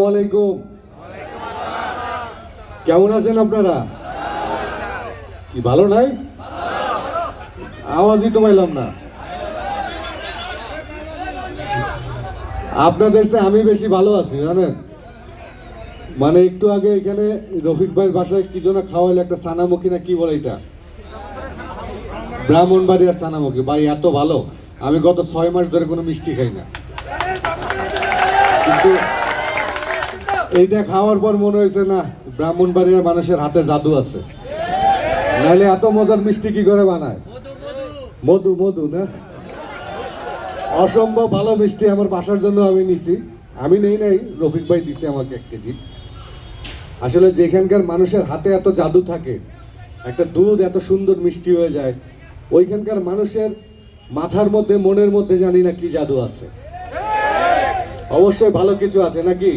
ওয়ালাইকুম কেমন আছেন আপনারা? কি, ভালো নাই? আওয়াজই তো পাইলাম না। আপনাদের চেয়ে আমি বেশি ভালো আছি, জানেন? মানে একটু আগে এখানে রফিক ভাইয়ের বাসায় কি যেন খাওয়াইলে একটা সানামুখী না কি বলে এটা? ব্রাহ্মণবাড়িয়ার সানামুখী। ভাই, এত ভালো। আমি গত ছয় মাস ধরে কোনো মিষ্টি খাই না। কিন্তু এইটা খাওয়ার পর মনে হয়েছে, না, ব্রাহ্মণবাড়িয়ার মানুষের হাতে জাদু আছে। নাহলে এত মজার মিষ্টি কি করে বানায়? মধু মধু, না? অসম্ভব ভালো মিষ্টি আমার বাসার জন্য আমি নিছি। আমি নেই, নাই, রফিক ভাই দিছে আমাকে এক কেজি। আসলে যেখানকার মানুষের হাতে এত জাদু থাকে, একটা দুধ এত সুন্দর মিষ্টি হয়ে যায়, ওইখানকার মানুষের মাথার মধ্যে, মনের মধ্যে জানি না কি জাদু আছে। অবশ্যই ভালো কিছু আছে নাকি?